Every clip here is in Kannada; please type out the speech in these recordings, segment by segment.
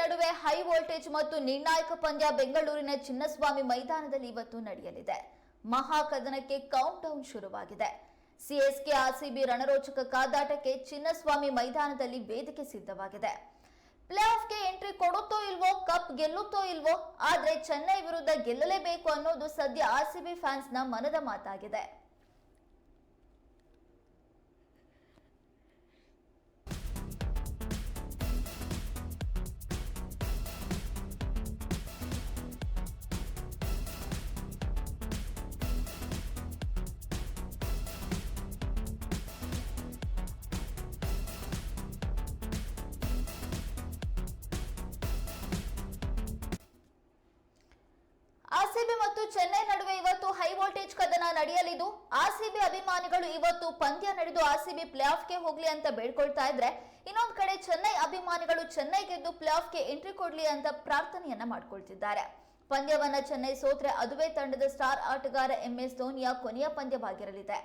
ನಡುವೆ ಹೈ ವೋಲ್ಟೇಜ್ ಮತ್ತು ನಿರ್ಣಾಯಕ ಪಂದ್ಯ ಬೆಂಗಳೂರಿನ ಚಿನ್ನಸ್ವಾಮಿ ಮೈದಾನದಲ್ಲಿ ಇವತ್ತು ನಡೆಯಲಿದೆ. ಮಹಾಕದನಕ್ಕೆ ಕೌಂಟ್ ಡೌನ್ ಶುರುವಾಗಿದೆ. ಸಿಎಸ್ಕೆ ಆರ್ಸಿಬಿ ರಣರೋಚಕ ಕಾದಾಟಕ್ಕೆ ಚಿನ್ನಸ್ವಾಮಿ ಮೈದಾನದಲ್ಲಿ ವೇದಿಕೆ ಸಿದ್ಧವಾಗಿದೆ. ಪ್ಲೇ ಆಫ್ಗೆ ಎಂಟ್ರಿ ಕೊಡುತ್ತೋ ಇಲ್ವೋ, ಕಪ್ ಗೆಲ್ಲುತ್ತೋ ಇಲ್ವೋ, ಆದ್ರೆ ಚೆನ್ನೈ ವಿರುದ್ಧ ಗೆಲ್ಲಲೇಬೇಕು ಅನ್ನೋದು ಸದ್ಯ ಆರ್ಸಿಬಿ ಫ್ಯಾನ್ಸ್ನ ಮನದ ಮಾತಾಗಿದೆ. ಮತ್ತು ಚೆನ್ನೈ ನಡುವೆ ಇವತ್ತು ಹೈ ವೋಲ್ಟೇಜ್ ಕದನ ನಡೆಯಲಿದ್ದು ಆರ್ಸಿಬಿ ಅಭಿಮಾನಿಗಳು ಇವತ್ತು ಪಂದ್ಯ ನಡೆದು ಆರ್ಸಿಬಿ ಪ್ಲೇ ಆಫ್ಗೆ ಹೋಗ್ಲಿ ಅಂತ ಬೇಡ್ಕೊಳ್ತಾ ಇದ್ರೆ, ಇನ್ನೊಂದು ಕಡೆ ಚೆನ್ನೈ ಅಭಿಮಾನಿಗಳು ಚೆನ್ನೈ ಗೆದ್ದು ಪ್ಲೇ ಆಫ್ಗೆ ಎಂಟ್ರಿ ಕೊಡ್ಲಿ ಅಂತ ಪ್ರಾರ್ಥನೆಯನ್ನ ಮಾಡ್ಕೊಳ್ತಿದ್ದಾರೆ. ಪಂದ್ಯವನ್ನ ಚೆನ್ನೈ ಸೋತ್ರೆ ಅದುವೇ ತಂಡದ ಸ್ಟಾರ್ ಆಟಗಾರ ಎಂ ಎಸ್ ಧೋನಿಯ ಕೊನೆಯ ಪಂದ್ಯವಾಗಿರಲಿದೆ.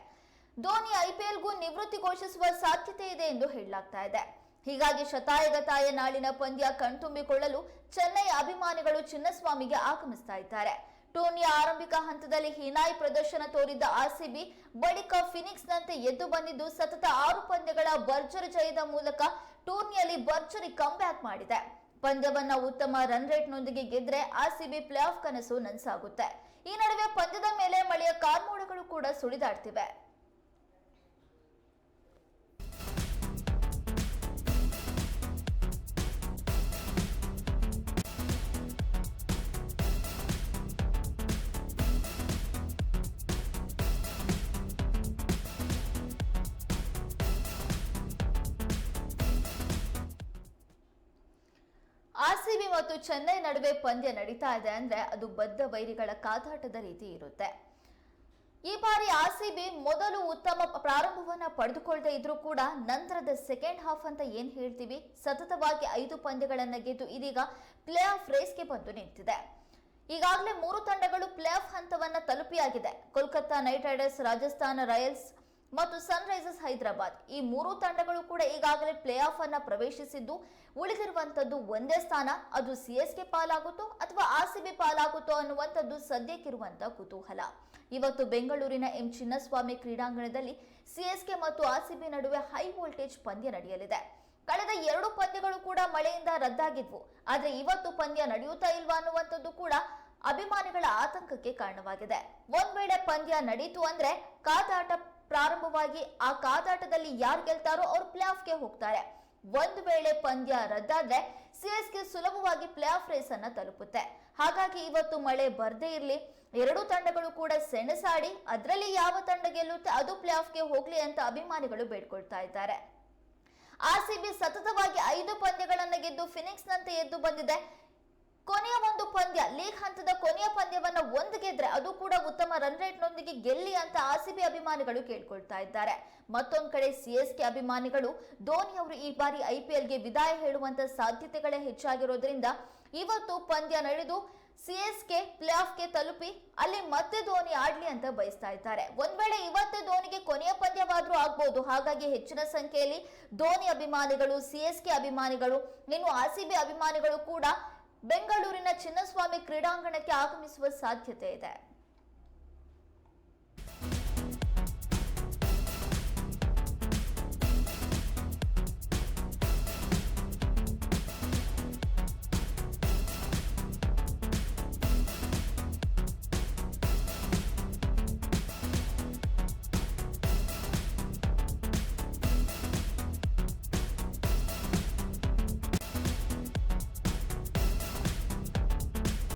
ಧೋನಿ ಐಪಿಎಲ್ಗೂ ನಿವೃತ್ತಿ ಘೋಷಿಸುವ ಸಾಧ್ಯತೆ ಇದೆ ಎಂದು ಹೇಳಲಾಗ್ತಾ ಇದೆ. ಹೀಗಾಗಿ ಶತಾಯಗತಾಯ ನಾಳಿನ ಪಂದ್ಯ ಕಣ್ತುಂಬಿಕೊಳ್ಳಲು ಚೆನ್ನೈ ಅಭಿಮಾನಿಗಳು ಚಿನ್ನಸ್ವಾಮಿಗೆ ಆಗಮಿಸ್ತಾ ಇದ್ದಾರೆ. ಟೂರ್ನಿಯ ಆರಂಭಿಕ ಹಂತದಲ್ಲಿ ಹೀನಾಯಿ ಪ್ರದರ್ಶನ ತೋರಿದ್ದ ಆರ್ಸಿಬಿ ಬಳಿಕ ಫಿನಿಕ್ಸ್ನಂತೆ ಎದ್ದು ಬಂದಿದ್ದು ಸತತ ಆರು ಪಂದ್ಯಗಳ ಭರ್ಜರಿ ಜಯದ ಮೂಲಕ ಟೂರ್ನಿಯಲ್ಲಿ ಭರ್ಜರಿ ಕಂಬ್ಯಾಕ್ ಮಾಡಿದೆ. ಪಂದ್ಯವನ್ನ ಉತ್ತಮ ರನ್ ರೇಟ್ನೊಂದಿಗೆ ಗೆದ್ರೆ ಆರ್ಸಿಬಿ ಪ್ಲೇ ಆಫ್ ಕನಸು ನನ್ಸಾಗುತ್ತೆ. ಈ ನಡುವೆ ಪಂದ್ಯದ ಮೇಲೆ ಮಳೆಯ ಕಾರ್ಮೋಡಗಳು ಕೂಡ ಸುಳಿದಾಡ್ತಿವೆ. ಮತ್ತು ಚೆನ್ನೈ ನಡುವೆ ಪಂದ್ಯ ನಡೀತಾ ಇದೆ ಅಂದ್ರೆ ಅದು ಬದ್ಧ ವೈರಿಗಳ ಕಾದಾಟದ ರೀತಿ ಇರುತ್ತೆ. ಈ ಬಾರಿ ಆರ್ಸಿಬಿ ಮೊದಲು ಉತ್ತಮ ಪ್ರಾರಂಭವನ್ನ ಪಡೆದುಕೊಳ್ಳದೆ ಇದ್ರೂ ಕೂಡ ನಂತರದ ಸೆಕೆಂಡ್ ಹಾಫ್ ಅಂತ ಏನ್ ಹೇಳ್ತೀವಿ? ಸತತವಾಗಿ ಐದು ಪಂದ್ಯಗಳನ್ನ ಗೆದ್ದು ಇದೀಗ ಪ್ಲೇ ಆಫ್ ರೇಸ್ಗೆ ಬಂದು ನಿಂತಿದೆ. ಈಗಾಗಲೇ ಮೂರು ತಂಡಗಳು ಪ್ಲೇ ಆಫ್ ಹಂತವನ್ನ ತಲುಪಿಯಾಗಿದೆ. Kolkata Knight Riders, Rajasthan Royals ಮತ್ತು ಸನ್ ರೈಸರ್ಸ್ ಹೈದರಾಬಾದ್. ಈ ಮೂರು ತಂಡಗಳು ಕೂಡ ಈಗಾಗಲೇ ಪ್ಲೇ ಆಫ್ ಅನ್ನ ಪ್ರವೇಶಿಸಿದ್ದು ಉಳಿದಿರುವಂತದ್ದು ಒಂದೇ ಸ್ಥಾನ. ಅದು ಸಿಎಸ್ಕೆ ಪಾಲಾಗುತ್ತೋ ಅಥವಾ ಆರ್ಸಿಬಿ ಪಾಲಾಗುತ್ತೋ ಅನ್ನುವಂಥದ್ದು ಸದ್ಯಕ್ಕಿರುವಂತಹ ಕುತೂಹಲ. ಇವತ್ತು ಬೆಂಗಳೂರಿನ ಎಂ ಚಿನ್ನಸ್ವಾಮಿ ಕ್ರೀಡಾಂಗಣದಲ್ಲಿ ಸಿಎಸ್ಕೆ ಮತ್ತು ಆರ್ಸಿಬಿ ನಡುವೆ ಹೈ ವೋಲ್ಟೇಜ್ ಪಂದ್ಯ ನಡೆಯಲಿದೆ. ಕಳೆದ ಎರಡು ಪಂದ್ಯಗಳು ಕೂಡ ಮಳೆಯಿಂದ ರದ್ದಾಗಿದ್ವು. ಆದರೆ ಇವತ್ತು ಪಂದ್ಯ ನಡೆಯುತ್ತಾ ಇಲ್ವಾ ಅನ್ನುವಂಥದ್ದು ಕೂಡ ಅಭಿಮಾನಿಗಳ ಆತಂಕಕ್ಕೆ ಕಾರಣವಾಗಿದೆ. ಒಂದ್ ವೇಳೆ ಪಂದ್ಯ ನಡೀತು ಅಂದ್ರೆ ಕಾದಾಟ ಪ್ರಾರಂಭವಾಗಿ ಆ ಕಾದಾಟದಲ್ಲಿ ಯಾರು ಗೆಲ್ತಾರೋ ಅವ್ರು ಪ್ಲೇ ಆಫ್ಗೆ ಹೋಗ್ತಾರೆ. ಒಂದು ವೇಳೆ ಪಂದ್ಯ ರದ್ದಾದ್ರೆ ಸಿಎಸ್ಗೆ ಸುಲಭವಾಗಿ ಪ್ಲೇ ಆಫ್ ರೇಸ್ ಅನ್ನ ತಲುಪುತ್ತೆ. ಹಾಗಾಗಿ ಇವತ್ತು ಮಳೆ ಬರದೇ ಇರಲಿ. ಎರಡೂ ತಂಡಗಳು ಕೂಡ ಸೆಣಸಾಡಿ ಅದರಲ್ಲಿ ಯಾವ ತಂಡ ಗೆಲ್ಲುತ್ತೆ ಅದು ಪ್ಲೇ ಆಫ್ಗೆ ಹೋಗ್ಲಿ ಅಂತ ಅಭಿಮಾನಿಗಳು ಬೇಡ್ಕೊಳ್ತಾ ಇದ್ದಾರೆ. ಆರ್ಸಿಬಿ ಸತತವಾಗಿ ಐದು ಪಂದ್ಯಗಳನ್ನು ಗೆದ್ದು ಫಿನಿಕ್ಸ್ನಂತೆ ಎದ್ದು ಬಂದಿದೆ. ಕೊನೆಯ ಒಂದು ಪಂದ್ಯ, ಲೀಗ್ ಹಂತದ ಕೊನೆಯ ಪಂದ್ಯವನ್ನ ಒಂದು ಗೆದ್ರೆ ಅದು ಕೂಡ ಉತ್ತಮ ರನ್ ರೇಟ್ ನೊಂದಿಗೆ ಗೆಲ್ಲಿ ಅಂತ ಆರ್ಸಿಬಿ ಅಭಿಮಾನಿಗಳು ಕೇಳ್ಕೊಳ್ತಾ ಇದ್ದಾರೆ. ಮತ್ತೊಂದು ಕಡೆ ಸಿಎಸ್ಕೆ ಅಭಿಮಾನಿಗಳು, ಧೋನಿ ಅವರು ಈ ಬಾರಿ ಐಪಿಎಲ್ಗೆ ವಿದಾಯ ಹೇಳುವಂತ ಸಾಧ್ಯತೆಗಳೇ ಹೆಚ್ಚಾಗಿರೋದ್ರಿಂದ ಇವತ್ತು ಪಂದ್ಯ ನಡೆದು ಸಿಎಸ್ಕೆ ಪ್ಲೇ ಆಫ್ಗೆ ತಲುಪಿ ಅಲ್ಲಿ ಮತ್ತೆ ಧೋನಿ ಆಡ್ಲಿ ಅಂತ ಬಯಸ್ತಾ ಇದ್ದಾರೆ. ಒಂದ್ ವೇಳೆ ಇವತ್ತೇ ಧೋನಿಗೆ ಕೊನೆಯ ಪಂದ್ಯವಾದ್ರೂ ಆಗ್ಬಹುದು ಹಾಗಾಗಿ ಹೆಚ್ಚಿನ ಸಂಖ್ಯೆಯಲ್ಲಿ ಧೋನಿ ಅಭಿಮಾನಿಗಳು ಸಿಎಸ್ಕೆ ಅಭಿಮಾನಿಗಳು, ಇನ್ನು ಆರ್ಸಿಬಿ ಅಭಿಮಾನಿಗಳು ಕೂಡ ಬೆಂಗಳೂರಿನ ಚಿನ್ನಸ್ವಾಮಿ ಕ್ರೀಡಾಂಗಣಕ್ಕೆ ಆಗಮಿಸುವ ಸಾಧ್ಯತೆ ಇದೆ.